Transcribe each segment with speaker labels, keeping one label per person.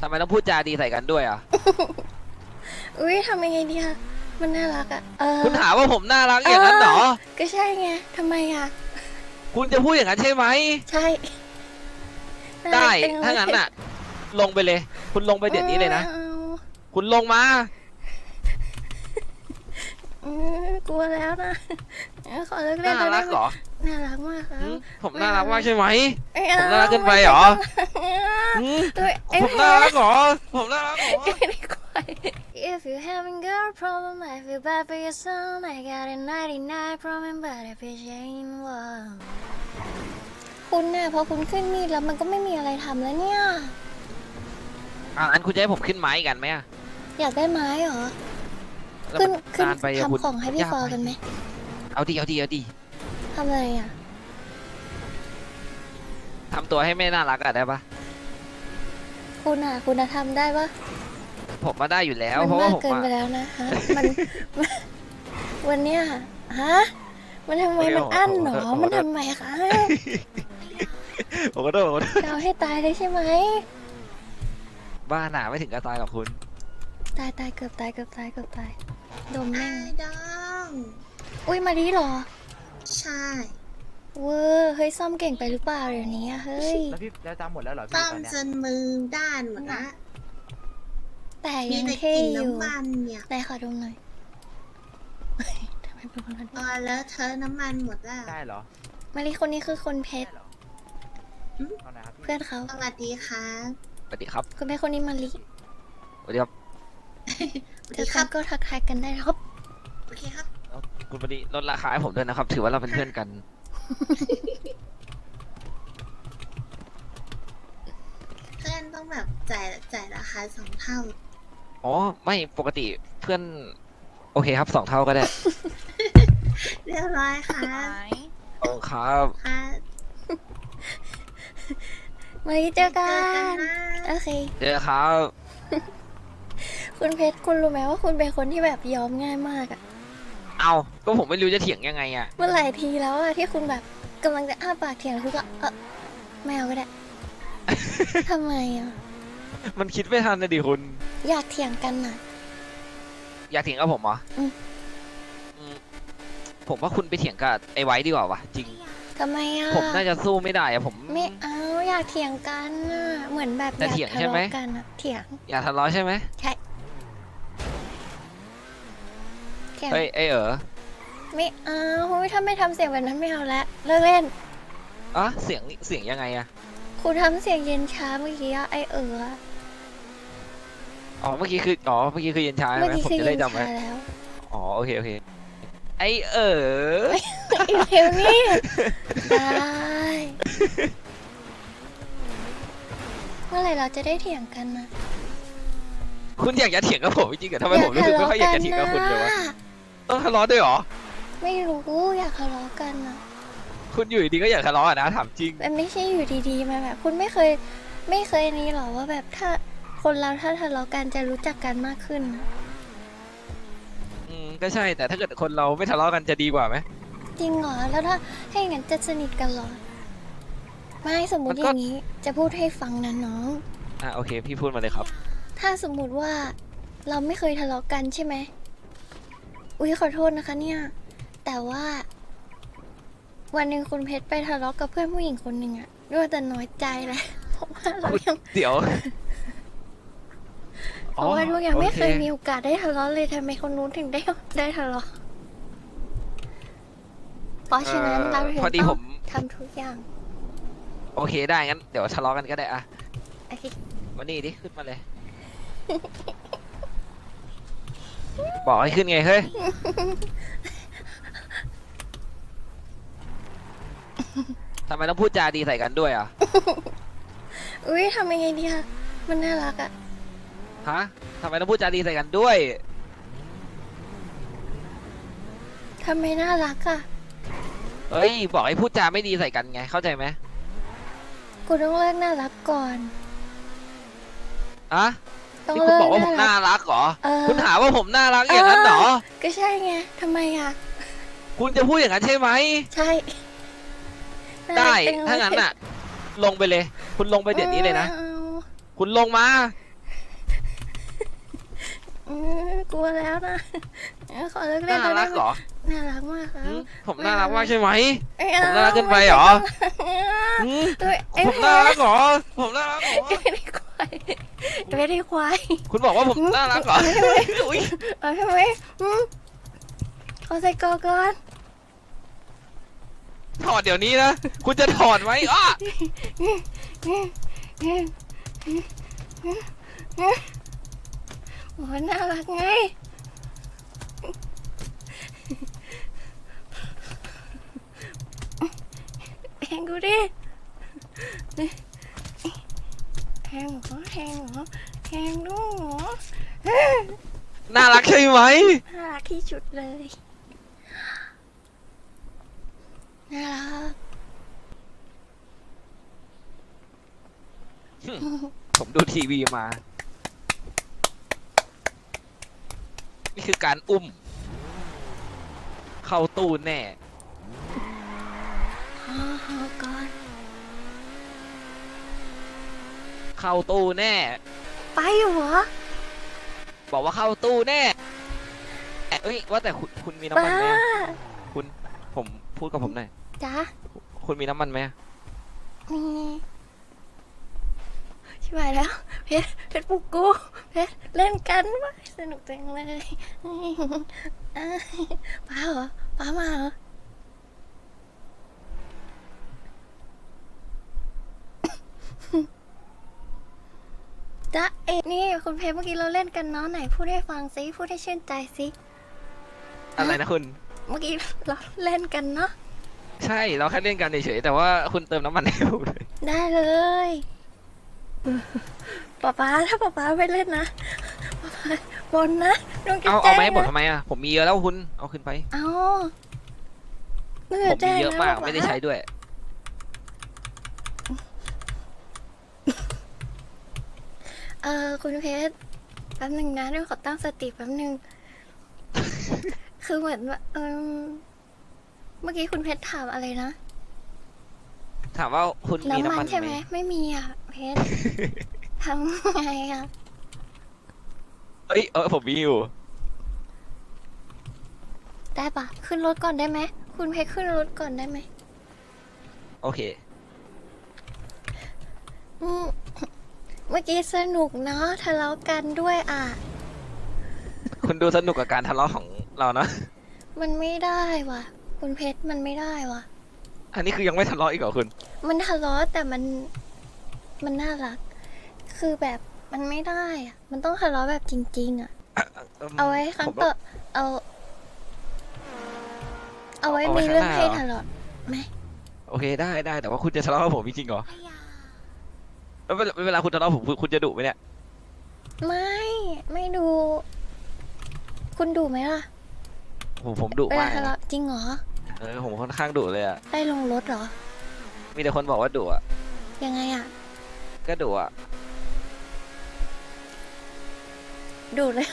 Speaker 1: ทำไมต้องพูดจาดีใส่กันด้วยอะ
Speaker 2: อุ้ยทำยังไงดีคะมันน่ารักอะเออ
Speaker 1: คุณถามว่าผมน่ารักอย่างนั้นเหรอ
Speaker 2: ก็ใช่ไงทำไมอะ
Speaker 1: คุณจะพูดอย่างนั้นใช่ไหม
Speaker 2: ใช่น่ารั
Speaker 1: ได้
Speaker 2: กจัเลย
Speaker 1: ถ้างั้นน่ะ ลงไปเลย คุณลงไปเดี๋ยวนี้เลยนะ
Speaker 2: อา
Speaker 1: คุณลงมา
Speaker 2: อืมกลัวแล้วนะเออขอเลิกเล่น
Speaker 1: น่า
Speaker 2: แล้
Speaker 1: รักเหรอ
Speaker 2: น่ารักมากครับ
Speaker 1: หืมผมน่ารักมากใช่ไหม
Speaker 2: ไอ้
Speaker 1: ผมน่ารักเกินไปเหรอ หืม
Speaker 2: ตัวไอ้
Speaker 1: ผมน่ารักเหรอ ผมน่ารักเหรอ
Speaker 2: If you having girl problem I feel bad for your son I got a 99 problem but if it ain't one คุณน่ะพอคุณขึ้นมีดแล้วมันก็ไม่มีอะไรทำแล้วเนี่ย
Speaker 1: อะอันคุณจะให้ผมขึ้นไม้กันไหมอะ
Speaker 2: อยากได้ไม้เหรอ
Speaker 1: แล้ว
Speaker 2: ขึ้น
Speaker 1: มัน
Speaker 2: ขึ้น
Speaker 1: นานไปอะคุณ
Speaker 2: ทำของให้พี่
Speaker 1: ยาก
Speaker 2: ฟอ
Speaker 1: ไป
Speaker 2: กันไหม
Speaker 1: เอาดีเอาดีเอาดี
Speaker 2: ทำอะไรอะ
Speaker 1: ทำตัวให้ไม่น่ารักอะได้ปะ
Speaker 2: คุณอะ คุณอะทำได้ปะ
Speaker 1: ผมมาได้อยู่แล้ว
Speaker 2: มัน
Speaker 1: เพราะว่ามา
Speaker 2: ก
Speaker 1: ผม
Speaker 2: เกินไป
Speaker 1: อะ
Speaker 2: แล้วนะฮะ มัน วันเนี้ยฮะ มันทำไม
Speaker 1: โอเค
Speaker 2: มันอั้นหนอ
Speaker 1: ขอโทษขอโทษ
Speaker 2: มันทำไมคะ
Speaker 1: ผมก็โดนผมก็โดน
Speaker 2: จะเอาให้ตายเลยใช่ไหม
Speaker 1: บ้าหนาไม่ถึงกับตายกับคุณ
Speaker 2: ตายตายเกือบตายเกือบตายเกือบตาย ดมแม่ง
Speaker 3: ไอ้ดอง
Speaker 2: อุ้ยมาดีเหรอ
Speaker 3: ใช่
Speaker 2: เวอร์เฮ้ยซ่อมเก่งไปหรือเปล่าเดี๋ยวนี้อะเฮ้ย
Speaker 4: แล้วพี่แล้วจำหมดแล้วเหรอพี่
Speaker 3: ต้อ
Speaker 4: ต
Speaker 3: ม
Speaker 4: อนเนี้ย
Speaker 3: จนมือด้านหมดละ
Speaker 2: แต่
Speaker 3: มี
Speaker 2: ยัง
Speaker 3: แต่ก
Speaker 2: เท่
Speaker 3: ลิ่น
Speaker 2: อยู่
Speaker 3: น้ำมันเนี่ย
Speaker 2: ไหนขอดมหน่อยทำไมเป็นคนนั้น
Speaker 3: พอแล้วเธอะน้ำมันหมดละ
Speaker 4: ได้เหรอ
Speaker 2: มารีคนนี้คือคนเพชร
Speaker 4: ได้เหรอ
Speaker 3: อืม
Speaker 4: เอาหน่อยครับพี่
Speaker 2: เพื่อนเขา
Speaker 3: สวัสดีครับ
Speaker 1: สวัสดีครับ
Speaker 2: คุณเพชรคนนี้มารี
Speaker 1: สวัสดีครับ
Speaker 3: สวัส
Speaker 2: เจ
Speaker 3: ดี
Speaker 2: อ
Speaker 3: ค
Speaker 2: กั
Speaker 3: รั
Speaker 2: น
Speaker 3: บ
Speaker 2: ก็ทักทายกันได้นะครับ
Speaker 3: โอเคครับ
Speaker 1: คุณพอดีลดราคาให้ผมด้วยนะครับ ถือว่าเราเป็นเพื่อนกัน
Speaker 3: เพื่อนต้องแบบจ่ายจ่ายราคาสองเท่า
Speaker 1: อ๋อ ไม่ปกติเพื่อน โอเคครับสองเท่าก็ได้
Speaker 3: เรียบร้อยครับ
Speaker 1: โอ้ครับ
Speaker 3: ครับ
Speaker 2: มารีเจอกั
Speaker 3: เจอกัน
Speaker 2: น
Speaker 3: นะ
Speaker 2: โอเค
Speaker 1: เจอครับ
Speaker 2: คุณเพชรคุณรู้ไหมว่าคุณเป็นคนที่แบบยอมง่ายมากอะ
Speaker 1: เอาก็ผมไม่รู้จะเถียงยังไงอะ
Speaker 2: เมื่อหลายทีแล้วอะที่คุณแบบกำลังจะอ้าปากเถียงคุณก็เออไม่เอาก็ได้ ทำไมอะ
Speaker 1: มันคิดไม่ทันนะดิคุณ
Speaker 2: อยากเถียงกันน่ะ
Speaker 1: อยากเถียงกับผมเหรออ
Speaker 2: ม
Speaker 1: อืมผมว่าคุณไปเถียงกับไอ้ไว้ดีกว่าวะจริง
Speaker 2: ทำไมอะ
Speaker 1: ผมน่าจะสู้ไม่ได้อะผม
Speaker 2: ไม่เอาอยากเถียงกันน่ะเหมือนแบบ
Speaker 1: แต่
Speaker 2: อยาก
Speaker 1: เถียง
Speaker 2: ทะ
Speaker 1: ใช่ไหม
Speaker 2: เลาะกันอะเถียง
Speaker 1: อย่าทะเลาะใช่ไหม
Speaker 2: ใช่ เถียง
Speaker 1: เฮ้ยไอ้เออ
Speaker 2: ไม่เอาเฮ้ยถ้าไม่ทำเสียงแบบนั้นไม่เอาละเลิกเล่น
Speaker 1: อะเสียงเสียงยังไงอะ
Speaker 2: คุณทำเสียงเย็นช้าเมื่อกี้อะไอเอออะ
Speaker 1: อ๋อเมื่อกี้คืออ๋อเมื่อกี้คือเย็นช้าใช่
Speaker 2: เมื่อ
Speaker 1: ไหม
Speaker 2: กี้
Speaker 1: ผม
Speaker 2: คือ
Speaker 1: จะ
Speaker 2: เย็
Speaker 1: ได้
Speaker 2: น
Speaker 1: จำไว้
Speaker 2: ช้าแล้ว
Speaker 1: อ๋อโอเคโอเคไอ้เออ
Speaker 2: อีเทลนี่ได้เมื่อไหร่เราจะได้เถียงกันนะ
Speaker 1: คุณอยากจะเถียงกับผมจริงๆเหรอทำไมผมรู้สึกไม่ค่อยอยากจะเถียงกับคุณเลยวะ
Speaker 2: น่ะ
Speaker 1: ต้องทะเลาะด้วยเหรอ
Speaker 2: ไม่รู้อยากทะเลาะกันนะ
Speaker 1: คุณอยู่ดีๆก็อยากทะเลาะอะนะถามจริง
Speaker 2: มันไม่ใช่อยู่ดีๆมาแบบ คุณไม่เคย ไม่เคยนี้หรอว่าแบบถ้าคนเราถ้าทะเลาะกันจะรู้จักกันมากขึ้นนะ
Speaker 1: อืมก็ใช่แต่ถ้าเกิดคนเราไม่ทะเลาะกันจะดีกว่าไหม
Speaker 2: จริงเหรอแล้วถ้าให้อย่างนั้นจะสนิทกันเหรอไม่สมมุติ
Speaker 1: มัน
Speaker 2: อ
Speaker 1: ก็
Speaker 2: ย่างนี้ จะพูดให้ฟังนะน้อง
Speaker 1: อะโอเค พี่พูดมาเลยครับ
Speaker 2: ถ้าสมมุติว่าเราไม่เคยทะเลาะกันใช่ไหม อุ้ยขอโทษนะคะเนี่ย แต่ว่า วันหนึ่งคุณเพชรไปทะเลาะกับเพื่อนผู้หญิงคนหนึ่งอะด้วยแต่น้อยใจแหละเพราะว่าเรายัง
Speaker 1: เดี๋ยว
Speaker 2: เพราะว่าลูกยังไม่
Speaker 1: โอ
Speaker 2: เคยมีโอกาสได้ทะเลาะเลยทำไมคนนู้นถึงได้ได้ทะเลาะเพราะฉะนั้น
Speaker 1: เอ่อ
Speaker 2: เราถึง
Speaker 1: พอดี
Speaker 2: ต้
Speaker 1: ผ
Speaker 2: อง
Speaker 1: ม
Speaker 2: ทำทุกอย่าง
Speaker 1: โอเคได้งั้น เดี๋ยวทะเลาะกันก็ได้อะ
Speaker 2: โอเค
Speaker 1: วันนี้ดิขึ้นมาเลย บอกให้ขึ้นไงเฮ้ย ทำไมต้องพูดจาดีใส่กันด้วยอะ
Speaker 2: อุ้ยทำยังไงดีคะมันน่ารักอะ
Speaker 1: ฮะทำไมต้องพูดจาดีใส่กันด้วย
Speaker 2: ทำไมน่ารักอะ
Speaker 1: เฮ้ย บอกให้พูดจาไม่ดีใส่กันไง เข้าใจไหม
Speaker 2: กูต้องเลิกน่ารักก่อน
Speaker 1: อะ
Speaker 2: ต้อง
Speaker 1: ที่คุณ
Speaker 2: เลิก
Speaker 1: บอกว่าผม
Speaker 2: น่า
Speaker 1: น่า
Speaker 2: รัก
Speaker 1: รักเหรอ
Speaker 2: เออ
Speaker 1: คุณถามว่าผมน่ารักอย่างนั้นเหรอ
Speaker 2: ก็ใช่ไงทำไมอะ
Speaker 1: คุณจะพูดอย่างนั้นใช่ไหม
Speaker 2: ใช่น่ารั
Speaker 1: ได้
Speaker 2: กจังเลย
Speaker 1: ถ้างั้นน่ะ ลงไปเลย คุณลงไปเดี๋ยวนี้เลยนะ
Speaker 2: อา
Speaker 1: คุณลงมา
Speaker 2: อือกลัวแล้วนะเออขอเลิกเล่
Speaker 1: น่าน
Speaker 2: แล้ว
Speaker 1: รักเหรอ
Speaker 2: น่ารักมากครับ
Speaker 1: หืมผมน่ารักมากใช่ไหม
Speaker 2: เอ้ย
Speaker 1: ผมน่ารักเกินไปเหรอหืม
Speaker 2: เอ้ยเอ้ย
Speaker 1: ผมน่ารักเหรอ ผมน่ารักเหรอ
Speaker 2: ไม่ได้ควาย ไม่ได้ควาย
Speaker 1: คุณบอกว่าผมน่ารักเหรออุ๊ย
Speaker 2: เอาใช่ไหมอืมขอใส่กอก่อน
Speaker 1: ถอดเดี๋ยวนี้นะ คุณจะถอดไหมอ้า
Speaker 2: โอ้ยน่ารักไงแทงกูดิ แทงเหรอแทงเหรอแทงลูกเหรอ
Speaker 1: น่ารักใช่ไหม
Speaker 2: น่ารักที่สุดเลยน่ารัก
Speaker 1: ผมดูทีวีมา นี่คือการอุ้ม เข้าตู้แน่
Speaker 2: อ๋อฮอก่อน
Speaker 1: เข้าตู้แน่
Speaker 2: ไปอยู่เหรอ
Speaker 1: บอกว่าเข้าตู้แน่เอ้ยว่าแต่คุณคุณมีน้ำ
Speaker 2: ป้า
Speaker 1: มันไหมอะคุณผมพูดกับผมหน่อย
Speaker 2: จ้า
Speaker 1: คุณมีน้ำมันไหมอะ
Speaker 2: มีชิบหายแล้ว เพชรเพชรปลุกกูเพชรเล่นกันวะสนุกจังเลยอะป้าเหรอป้ามาเหรอ จ๊ะเอ็นี่คุณเพชรเมื่อกี้เราเล่นกันเนาะไหนพูดให้ฟังสิพูดให้ชื่นใจสิ
Speaker 1: อะไรนะคุณ
Speaker 2: เมื่อกี้เราเล่นกันเนาะ
Speaker 1: ใช่เราแค่เล่นกันเฉยๆแต่ว่าคุณเติมน้ำมันให้ผมเลย
Speaker 2: ได้เลยป๊าป๊าถ้าป๊าป๊าไปเล่นนะป๊าป๊าบนนะลุงจะ
Speaker 1: เอา
Speaker 2: แจ้
Speaker 1: เอา
Speaker 2: ง
Speaker 1: ไหมาให้ผม
Speaker 2: นะ
Speaker 1: ทำไมอะผมมีเยอะแล้วคุณเอาขึ้นไป
Speaker 2: เอาลุง
Speaker 1: ผ
Speaker 2: จะ
Speaker 1: ม
Speaker 2: แจ้
Speaker 1: มี
Speaker 2: ง
Speaker 1: เยอะ
Speaker 2: นะ
Speaker 1: มาก
Speaker 2: ป๊
Speaker 1: ไม่ได้ใช้ด้วย
Speaker 2: ออคุณเพชรแป๊บหนึ่งนะเดี๋ยวขอตั้งสติแป๊บหนึ่ง คือเหมือนว่าเออเมื่อกี้คุณเพชรถามอะไรนะ
Speaker 1: ถามว่าคุณมี
Speaker 2: น้ำ
Speaker 1: น้ำ
Speaker 2: มั
Speaker 1: มันน
Speaker 2: ใช่ไห
Speaker 1: ไห
Speaker 2: ม
Speaker 1: ม
Speaker 2: ไม่มีอะเพชรทำไงอะ
Speaker 1: เอ้ยเออผมมีอยู่
Speaker 2: ได้ปะขึ้นรถก่อนได้ไหมคุณเพชรขึ้นรถก่อนได้ไหม
Speaker 1: โอเค
Speaker 2: อืม เมื่อกี้สนุกเนาะทะเลาะกันด้วยอะ
Speaker 1: คุณดูสนุกกับการทะเลาะของเรานะ
Speaker 2: มันไม่ได้ว่ะ คุณเพชรมันไม่ได้ว่ะ
Speaker 1: อันนี้คือยังไม่ทะเลาะอีกเหรอคุณ
Speaker 2: มันทะเลาะแต่มันมันน่ารัก คือแบบมันไม่ได้อะ มันต้องทะเลาะแบบจริง ๆ อะ เอาไว้ครั้ง
Speaker 1: ผม
Speaker 2: ต่อ
Speaker 1: ว่า
Speaker 2: เอาเอาไว้
Speaker 1: เอาไว้
Speaker 2: มีเรื่อง
Speaker 1: ข้างหน้า
Speaker 2: ให้
Speaker 1: เหรอ
Speaker 2: ทะเลาะไหม
Speaker 1: โอเคได้ได้แต่ว่าคุณจะทะเลาะกับผมจริงๆเหรอ แล้วเวลาเวลาคุณทะเลาะผมคุณคุณจะดุไหมเนี่ย
Speaker 2: ไม่ ไม่ดู คุณดูไหมล่ะ
Speaker 1: ผมผมดุ
Speaker 2: เวลามา
Speaker 1: ก
Speaker 2: ทะ
Speaker 1: นะ
Speaker 2: เลาะจริงเหรอ
Speaker 1: เออผมค่อนข้างดุเลยอะ
Speaker 2: ได้ลงรถเหรอ
Speaker 1: มีแต่คนบอกว่าดุอะ
Speaker 2: ยังไงอะ
Speaker 1: ก็ดุอะ
Speaker 2: ดูเลย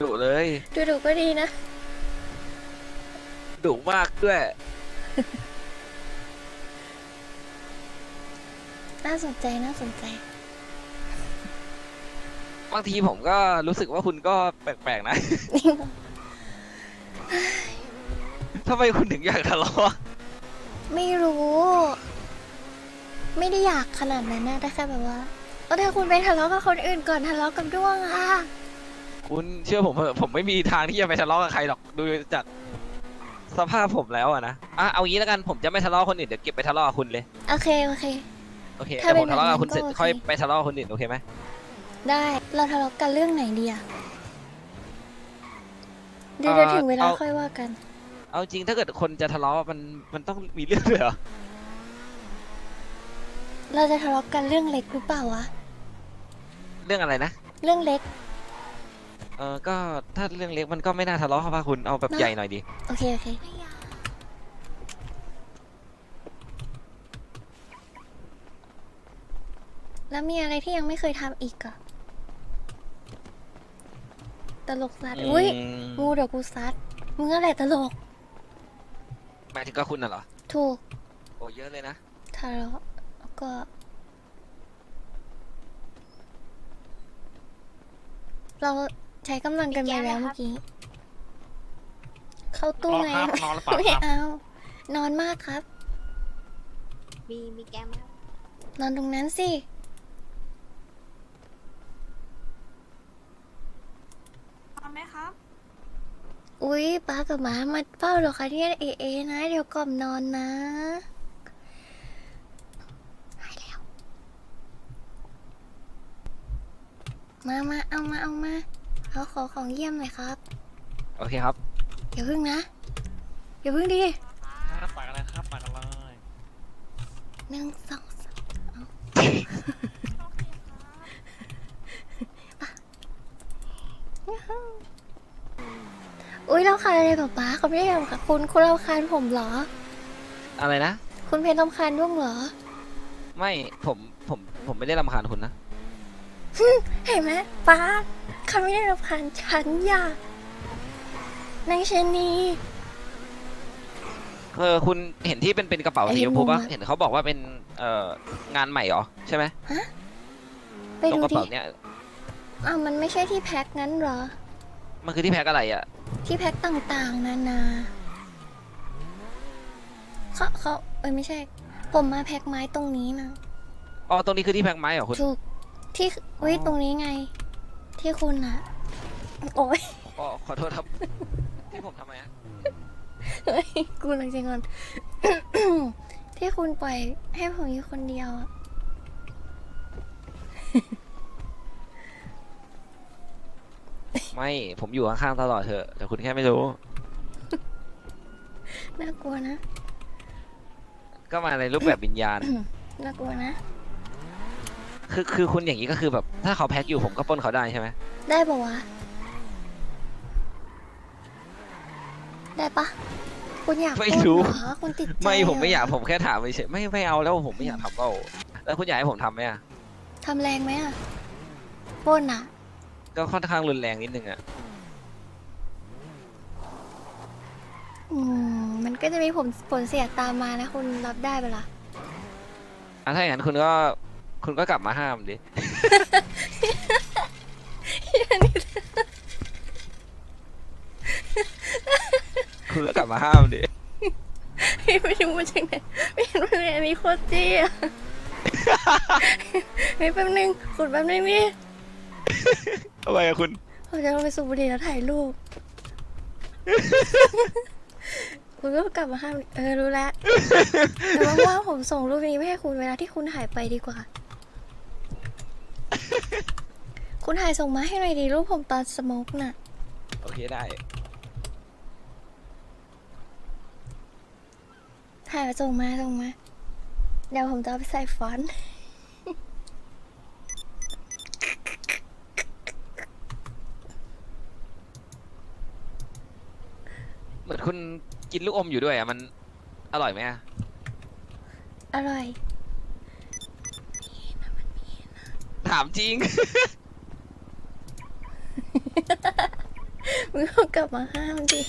Speaker 1: ดุเลย
Speaker 2: ดูดูก็ดีนะ
Speaker 1: ดุมากด้วย
Speaker 2: น่าสนใจน่าสนใจ
Speaker 1: บางทีผมก็รู้สึกว่าคุณก็แปลกๆนะ ทำไมคุณถึงอยากทะเลาะ
Speaker 2: ไม่รู้ ไม่ได้อยากขนาดนั้นนะแต่แค่แบบว่าเออถ้าคุณไปทะเลาะกับคนอื่นก่อนทะเลาะกับด้วงอะ
Speaker 1: คุณเชื่อผมเถอะผมไม่มีทางที่จะไปทะเลาะกับใครหรอกดูจากสภาพผมแล้วอะนะอะเอางี้แล้วกันผมจะไม่ทะเลาะกับคนอื่นเดี๋ยวเก็บไปทะเลาะกับคุณเลย
Speaker 2: โอเค โอเค
Speaker 1: โอเค
Speaker 2: ถ้า
Speaker 1: เดี๋ยวผม
Speaker 2: เป็น
Speaker 1: ทะเลาะกับ
Speaker 2: แบบนั้น
Speaker 1: คุณเสร็จ
Speaker 2: ก็โอเค
Speaker 1: ค่อยไปทะเลาะกับคนอื่นโอเคไหม
Speaker 2: ได้ เราทะเลาะกันเรื่องไหนดีอะเดี๋ยวเดี๋ยวถึงเวลาค่อยว่ากัน
Speaker 1: เอาจริงถ้าเกิดคนจะทะเลาะมันมันต้องมีเรื่องด้วยเหรอ
Speaker 2: เราจะทะเลาะกันเรื่องเล็กหรือเปล่าวะ
Speaker 1: เรื่องอะไรนะ
Speaker 2: เรื่องเล็ก
Speaker 1: เออก็ถ้าเรื่องเล็กมันก็ไม่น่าทะเลาะเพราะว่าคุณเอาแบบ
Speaker 2: เนอะ
Speaker 1: ใหญ่หน่อยดิ
Speaker 2: โอเคโอเค แล้วมีอะไรที่ยังไม่เคยทำอีกอะตลกสัตว์อุ้ย
Speaker 1: ม
Speaker 2: งูเดี๋ยวกูซัดมึงอะไรตลก
Speaker 1: หมายถึงก็คุณน่ะเหรอ
Speaker 2: ถูก
Speaker 1: โอ้เยอะเลยนะ
Speaker 2: ทะเลาะแล้วก็เราใช้กำลังกันไปแล้วเมื่อกี้ เข้าตู้ไง
Speaker 4: นอนครับนอนหรือเปล่า
Speaker 2: ไม่
Speaker 4: ครับ
Speaker 2: เอา นอนมากครับ
Speaker 5: มีมีแก้มไหมครับ
Speaker 2: นอนตรงนั้นสิ
Speaker 5: พร้อม ไหมครับ
Speaker 2: อุ๊ยป้ากับหมามาเฝ้าเหรอคะเนี่ยเอเอนะ เดี๋ยวกล่อมนอนนะหายแล้วมามาเอามาเอามาเอาขอของเยี่ยมหน่อยครับ
Speaker 1: โอเคครับ
Speaker 2: อย่าพึ่งนะอย่าพึ่งดิ
Speaker 4: ครับปากอะไรครับปากอะไร
Speaker 2: หนึ่งสองสามเอา อุ้ยเราคานอะไรกับป้าเขาไม่ได้ทำค่ะคุณคุณเราคานผมเหรอ
Speaker 1: อะไรนะ
Speaker 2: คุณเพนรำคาญด้วงเหรอ
Speaker 1: ไม่ผมผมผมไม่ได้รำคาญคุณนะ
Speaker 2: เห็นไหมป้าเขาไม่ได้รำคาญฉันอย่านางชะนี
Speaker 1: เออคุณเห็นที่เป็นเป็นกระเป๋า
Speaker 2: ไอ้
Speaker 1: สีชมพูปะ
Speaker 2: มุมอะ
Speaker 1: เห็นเขาบอกว่าเป็นเอ่องานใหม่เหรอใช่ไหม
Speaker 2: ไป
Speaker 1: ตรง
Speaker 2: ดู
Speaker 1: กระ
Speaker 2: ดิ
Speaker 1: เป๋าเนี้ย
Speaker 2: อ้าวมันไม่ใช่ที่แพ็คงั้นเหรอ
Speaker 1: มันคือที่แพ็คอะไรอะ
Speaker 2: ที่แพ็คต่างๆ นานาเขาเขาเอ้ยไม่ใช่ ผมมาแพ็คไม้ตรงนี้นะ
Speaker 1: อ๋อ ตรงนี้คือที่แพ็คไม้เหรอคุณ
Speaker 2: ถูก ที่อุ้ยตรงนี้ไง ที่คุณอะโอ้ย
Speaker 1: อ๋อขอโทษครับ ที่ผมทำไมอะ
Speaker 2: เฮ้ยกูหลังจริงก่อนที่คุณปล่อยให้ผมอยู่คนเดียวอะ
Speaker 1: ไม่ผมอยู่ข้างๆตลอดเถอะแต่คุณแค่ไม่รู้
Speaker 2: น่ากลัวนะ
Speaker 1: ก็มาในรูปแบบวิญญาณ
Speaker 2: น่ากลัวนะ
Speaker 1: คือคือคุณอย่างนี้ก็คือแบบ ถ้าเขาแพ็คอยู่ผมก็ปล้นเขาได้ใช่ไหม
Speaker 2: ได้ปะวะ ได้ปะคุณอยาก
Speaker 1: ไม่
Speaker 2: พูด
Speaker 1: รู้
Speaker 2: เหรอคุณติดใจ
Speaker 1: ไม่ผมไม่อยาก
Speaker 2: เหร
Speaker 1: ผมแค่ถามเฉยๆไม่ไม่เอาแล้วผมไม่อยากทำเป้าแล้วคุณอยากให้ผมทำไหมอะ
Speaker 2: ทำแรงไหมอะปล้นอะ
Speaker 1: ก็ค่อนข้างรุนแรงนิดนึงอะ
Speaker 2: อืมมันก็จะมีผลผลเสียตามมานะคุณรับได้ปะล่ะ
Speaker 1: อะถ้าอย่างนั้นคุณก็คุณก็กลับมาห้ามดิ คุณก็กลับมาห้ามดิ
Speaker 2: ไม่รู้มาจากไหนไม่เห็นว่าเลยอันนี้โคตรจี้อะ เฮ้ยแป๊บนึงขุดแป๊บนึงนี่
Speaker 1: ทำไมอะคุณ
Speaker 2: ผมจะลงไปสูบบุหรี่แล้วถ่ายรูป คุณก็กลับมาห้ามเออรู้แล้ว แต่ว่างๆผมส่งรูปนี้ไปให้คุณเวลาที่คุณหายไปดีกว่า คุณถ่ายส่งมาให้หน่อยดีรูปผมตอนสโมกน่ะ
Speaker 1: โอเคได้
Speaker 2: ถ่ายมาส่งมาส่งมา เดี๋ยวผมจะเอาไปใส่ฟอนต์
Speaker 1: เหมือน คุณกินลูกอมอยู่ด้วยอะมันอร่อยไหมอะ
Speaker 2: อร่อย
Speaker 1: ถามจริง
Speaker 2: มึงเอากลับมาห้ามดิ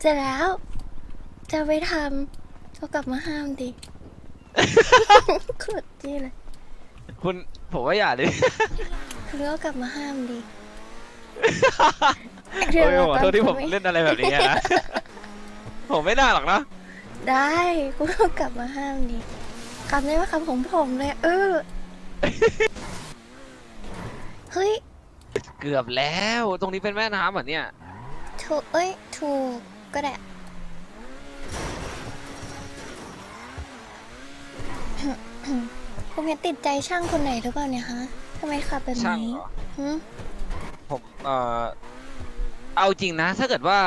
Speaker 2: เสร็จแล้ว จะไปทำเอากลับมาห้ามดิ โคตรจี้เลย
Speaker 1: คุณผมว่าอย่าดิ
Speaker 2: คือเอากลับมาห้ามดิ
Speaker 1: โอ้ยขอโทษที่ผม
Speaker 2: ไม่
Speaker 1: เล่นอะไรแบบนี้อะนะ ผมไม่น่าหรอกนะ
Speaker 2: ได้กูเอากลับมาห้ามดิคำนี้ว่าคำของผมเลยเออเฮ้ย
Speaker 1: เกือบแล้ว ตรงนี้เป็นแม่น้ำเหรอเนี่ย
Speaker 2: ถูกเอ้ยถูกก็ได้คุณเพชรติดใจช่างคนไหนหรือเปล่าเนี่ยฮะทำไมขับแบบ
Speaker 1: ช่าง
Speaker 2: นี้
Speaker 1: เหรอ
Speaker 2: หึ
Speaker 1: ผมเอ่อเอาจริงนะ ถ้าเกิดว่า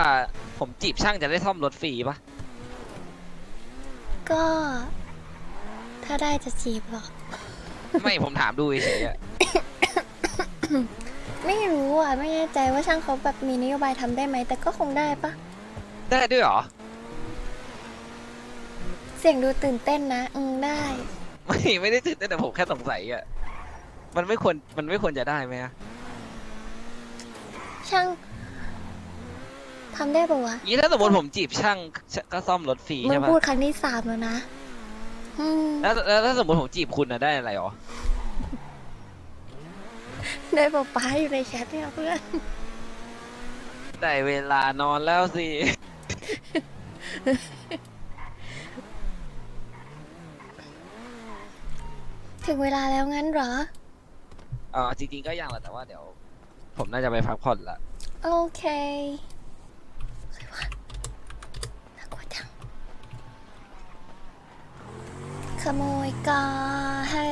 Speaker 1: ผมจีบช่างจะได้ซ่อมรถฟรีปะ
Speaker 2: ก็ ถ้าได้จะจีบหรอ
Speaker 1: ไม่ผมถามดูเฉยๆอะ
Speaker 2: ไม่รู้อะ ไม่แน่ใจว่าช่างเขาแบบมีนโยบายทำได้ไหม แต่ก็คงได้ปะ
Speaker 1: ได้ด้วยเหรอ
Speaker 2: เสียงดูตื่นเต้นนะ อืมได้
Speaker 1: ไม่ไม่ได้ตื่นเต้นแต่ผมแค่สงสัยอะมันไม่ควรมันไม่ควรจะได้ไหมอะ
Speaker 2: ช่างทำได้ปะวะ
Speaker 1: งี้ถ้าสมมติผมจีบช่างก็ซ่อมรถฟรี
Speaker 2: มึ
Speaker 1: ใช่
Speaker 2: ง
Speaker 1: ปะ
Speaker 2: พูดครั้งที่สามแล้วนะอืม
Speaker 1: แล้วแล้วถ้าสมมติผมจีบคุณนะได้อะไรหรอ
Speaker 2: ได้ป๊าป๊าอยู่ในแชทเนี่ยเพื่อน
Speaker 1: ได้เวลานอนแล้วสิ
Speaker 2: ถึงเวลาแล้วงั้นเหรอ
Speaker 1: เออจริงๆก็ยังแหละแต่ว่าเดี๋ยว ผมน่าจะไปพักผ่อนละ
Speaker 2: โอเคใครวะน่ากลัวจังขโมยกาให้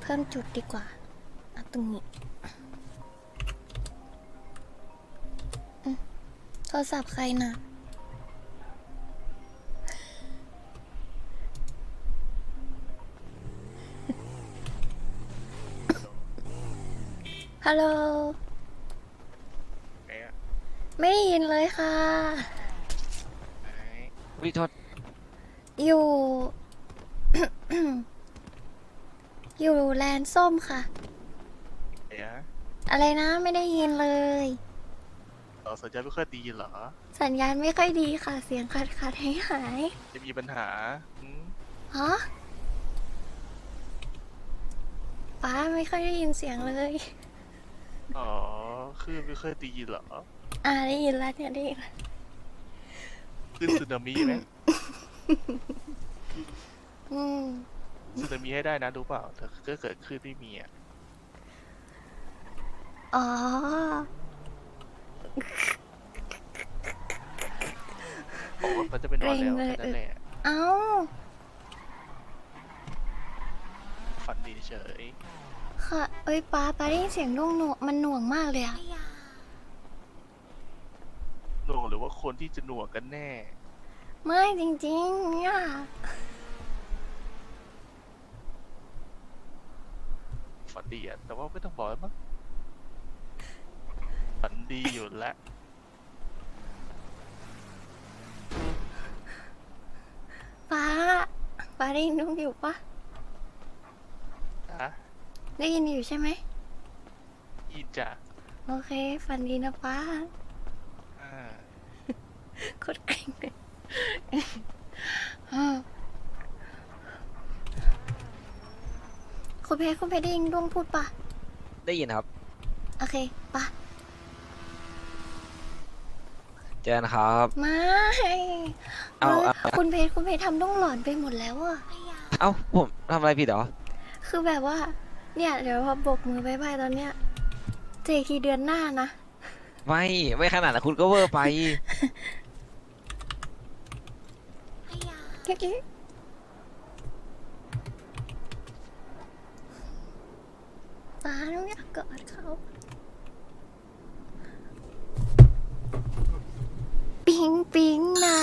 Speaker 2: เพิ่มจุดดีกว่าเอาตรงนี้โทรศัพท์ใครน่ะ ฮัลโหล
Speaker 4: ไอ้อะ
Speaker 2: ไม่ได้ยินเลยค่ะ
Speaker 4: ไอ้
Speaker 1: วิโทษ
Speaker 2: อยู่ อยู่แลนด์ส้มค่ะ
Speaker 4: ไอ้อะ
Speaker 2: อะไรนะไม่ได้ยินเลย
Speaker 4: ต่อสัญญาณไม่ค่อยดีเหรอ
Speaker 2: สัญญาณไม่ค่อยดีค่ะ เสียงขาดขาดหายหาย
Speaker 4: จะมีปัญหาอืม
Speaker 2: ฮะป้าไม่ค่อยได้ยินเสียงเลย
Speaker 4: อ๋อ คือไม่ค่อยดีเหรอ
Speaker 2: อ่าได้ยินแล้วเนี่ยได้ยินแล้ว
Speaker 4: ขึ้นสึนามิไหม
Speaker 2: อืม
Speaker 4: สึนามิให้ได้นะรู้เปล่าถ้าก็เกิดขึ้นที่มีอะ
Speaker 2: อ๋อ
Speaker 4: บอกว่ามันจะเป็นวันแล้ว
Speaker 2: เกรงเลย
Speaker 4: แค่นั่นแหละ
Speaker 2: เอ้า
Speaker 4: ฝันดีเฉย
Speaker 2: ค่ะ เอ้ยป้าป้าได้ยินเสียงนุ่งหน่วงมันหน่วงมากเลยอะ
Speaker 4: หน่วงหรือว่าคนที่จะหน่วงกันแน่
Speaker 2: ไม่จริงๆเนี่ย
Speaker 4: ฝันดีอะแต่ว่าไม่ต้องบอกแล้วมั้งฝันดีอยู่แล้ว
Speaker 2: ป้าป้าได้ยินนุ่งอยู่ปะ
Speaker 4: นะ
Speaker 2: ได้ยินอยู่ใช่ไหม
Speaker 4: ยินจ้ะ
Speaker 2: โอเคฝันดีนะป้า
Speaker 4: อ่า
Speaker 2: โคตรเกรงเลยอืมคุณเพชรคุณเพชรได้ยินดวงพูดปะ
Speaker 1: ได้ยินครับ
Speaker 2: โอเคปะ
Speaker 1: เจอกันครับ
Speaker 2: ไม่
Speaker 1: เอา
Speaker 2: เออ
Speaker 1: เอา
Speaker 2: คุณเพชรคุณเพชรทำดวงหลอนไปหมดแล้วอะ
Speaker 1: เอ้าผมทำอะไรผิดเหรอ
Speaker 2: คือแบบว่า เนี่ย เดี๋ยวพอโบกมือบายบายตอนเนี้ยเจออกทีเดือนหน้านะ
Speaker 1: ไม่ ไม่ขนาดนั้นคุณก็เวอร์ไป
Speaker 2: เมื่อกี้ป้าต้องอยากกอดเขาปิ๊งปิ๊งนะ